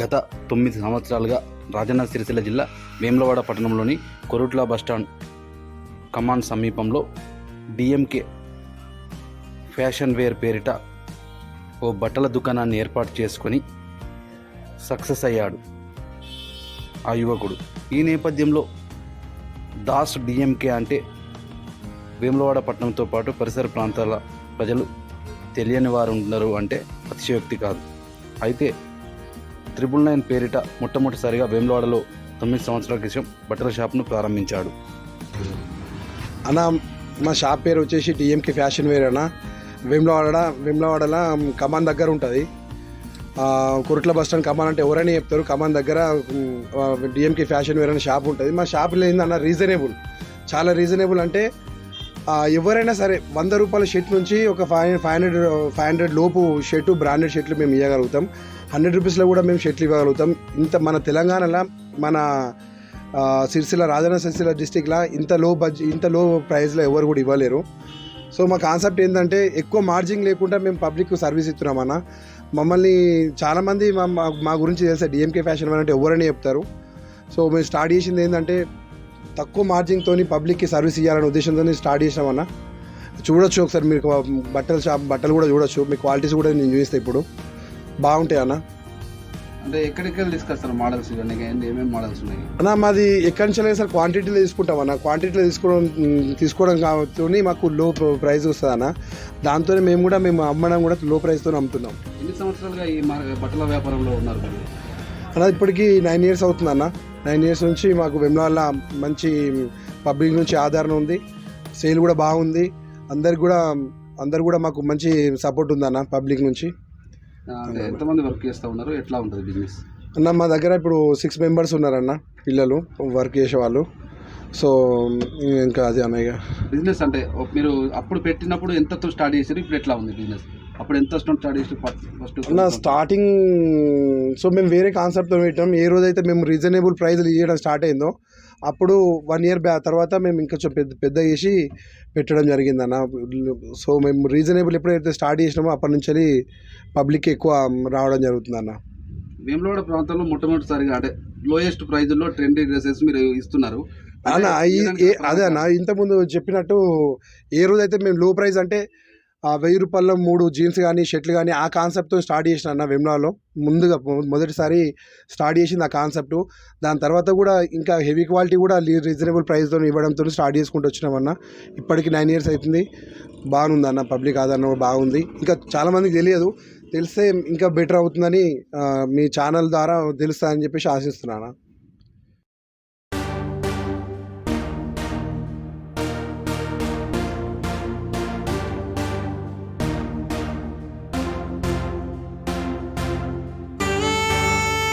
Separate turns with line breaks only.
గత తొమ్మిది సంవత్సరాలుగా రాజన్న సిరిసిల్ల జిల్లా వేములవాడ పట్టణంలోని కొరుట్ల బస్టాండ్ కమాండ్ సమీపంలో డిఎంకే ఫ్యాషన్ వేర్ పేరిట ఓ బట్టల దుకాణాన్ని ఏర్పాటు చేసుకొని సక్సెస్ అయ్యాడు ఆ యువకుడు. ఈ నేపథ్యంలో దాస్ డిఎంకే అంటే వేములవాడ పట్టణంతో పాటు పరిసర ప్రాంతాల ప్రజలు తెలియని వారు ఉన్నారు అంటే అతిశయోక్తి కాదు. అయితే త్రిబుల్ నైన్ పేరిట మొట్టమొదటిసారిగా వేములవాడలో తొమ్మిది సంవత్సరాల క్రితం బట్టల షాప్ను ప్రారంభించాడు.
అన్న మా షాప్ పేరు వచ్చేసి డిఎంకే ఫ్యాషన్ వేర్ అన్న. వేములవాడ వేములవాడల కమాన్ దగ్గర ఉంటుంది. కురుట్ల బస్ స్టాండ్ కమాన్ అంటే ఎవరైనా చెప్తారు కమాన్ దగ్గర డిఎంకే ఫ్యాషన్ వేర్ అనే షాప్ ఉంటుంది. మా షాప్లో ఏందన్న రీజనబుల్. చాలా రీజనబుల్ అంటే ఎవరైనా సరే వంద రూపాయల షర్ట్ నుంచి ఒక five five hundred five hundred లోపు షర్టు బ్రాండెడ్ షర్ట్లు మేము ఇవ్వగలుగుతాం హండ్రెడ్ రూపీస్లో కూడా మేము షర్ట్లు ఇవ్వగలుగుతాం. ఇంత మన తెలంగాణలో మన సిరిసిల్ల రాజన్న సిరిసిల్ల డిస్టిక్లో ఇంత లో బడ్జెట్ ఇంత లో ప్రైస్లో ఎవరు కూడా ఇవ్వలేరు. సో మా కాన్సెప్ట్ ఏంటంటే ఎక్కువ మార్జిన్ లేకుండా మేము పబ్లిక్ సర్వీస్ ఇస్తున్నామన్న మమ్మల్ని చాలామంది మా మా- మా గురించి తెలుసా? డిఎంకే ఫ్యాషన్ అంటే ఎవరని చెప్తారు? సో మేము స్టార్ట్ చేసింది ఏంటంటే తక్కువ మార్జిన్తో పబ్లిక్కి సర్వీస్ ఇవ్వాలనే ఉద్దేశంతో స్టార్ట్ చేసినామన్న. చూడొచ్చు ఒకసారి మీరు బట్టల షాప్ బట్టలు కూడా చూడొచ్చు. మీ క్వాలిటీస్ కూడా నేను చూపిస్తాను ఇప్పుడు. బాగుంటాయి అన్న.
అంటే ఎక్కడెక్కడ తీసుకొస్తారు మోడల్స్ ఇవన్నీ? ఏమేమి మోడల్స్ ఉన్నాయి?
అన్న మాది ఎక్కడి నుంచి సార్ క్వాంటిటీలో తీసుకుంటాం అన్న. క్వాంటిటీలో తీసుకోవడం తీసుకోవడం కాబట్టి మాకు లో ప్రైస్ వస్తుంది అన్న. దాంతోనే మేము కూడా మేము అమ్మడం కూడా లో ప్రైస్తో అమ్ముతున్నాం.
ఎన్ని సంవత్సరాలుగా ఈ బట్టల వ్యాపారంలో ఉన్నారు?
అన్న ఇప్పటికి నైన్ ఇయర్స్ అవుతుంది అన్న నైన్ ఇయర్స్ నుంచి మాకు వెమ్లాల మంచి పబ్లిక్ నుంచి ఆదరణ ఉంది. సేల్ కూడా బాగుంది. అందరికి కూడా అందరు కూడా మాకు మంచి సపోర్ట్ ఉందన్న పబ్లిక్ నుంచి.
ఎంతమంది వర్క్ చేస్తూ ఉన్నారు? ఎట్లా ఉంటుంది బిజినెస్
అన్న మా దగ్గర ఇప్పుడు సిక్స్ మెంబర్స్ ఉన్నారన్న పిల్లలు వర్క్ చేసేవాళ్ళు సో ఇంకా అది అన్న ఇక
బిజినెస్ అంటే మీరు అప్పుడు పెట్టినప్పుడు ఎంతతో స్టార్ట్ చేశారు? ఇప్పుడు ఎట్లా ఉంది బిజినెస్? అప్పుడు ఎంత స్టార్ట్ చేసి ఫస్ట్
అన్న స్టార్టింగ్ సో మేము వేరే కాన్సెప్ట్తో పెట్టాం. ఏ రోజైతే మేము రీజనబుల్ ప్రైజ్లు ఇవ్వడం స్టార్ట్ అయిందో అప్పుడు వన్ ఇయర్ బ్యా తర్వాత మేము ఇంకా పెద్ద పెద్ద చేసి పెట్టడం జరిగిందన్న. సో మేము రీజనబుల్ ఎప్పుడైతే స్టార్ట్ చేసినామో అప్పటి నుంచి పబ్లిక్ ఎక్కువ రావడం జరుగుతుందన్న.
వేములవాడ ప్రాంతంలో మొట్టమొదటిసారిగా అంటే లోయెస్ట్ ప్రైజ్లో ట్రెండీ డ్రెస్సెస్ మీరు ఇస్తున్నారు.
అన్న ఈ-
ఏదంటే
ఏ- అదే అన్న ఇంతకుముందు చెప్పినట్టు ఏ రోజైతే మేము లో ప్రైస్ అంటే ఆ వెయ్యి రూపాయల్లో మూడు జీన్స్ కానీ షర్ట్లు కానీ ఆ కాన్సెప్ట్తో స్టార్ట్ చేసిన అన్న వెమ్లాలో. ముందుగా మొదటిసారి స్టార్ట్ చేసింది ఆ కాన్సెప్ట్ దాని తర్వాత కూడా ఇంకా హెవీ క్వాలిటీ కూడా రీజనబుల్ ప్రైస్తో ఇవ్వడంతో స్టార్ట్ చేసుకుంటూ వచ్చినామన్న ఇప్పటికి నైన్ ఇయర్స్ అవుతుంది బాగుంది అన్న పబ్లిక్ ఆదరణ బాగుంది. ఇంకా చాలామందికి తెలియదు. తెలిస్తే ఇంకా బెటర్ అవుతుందని మీ ఛానల్ ద్వారా తెలుస్తా అని చెప్పేసి ఆశిస్తున్నాను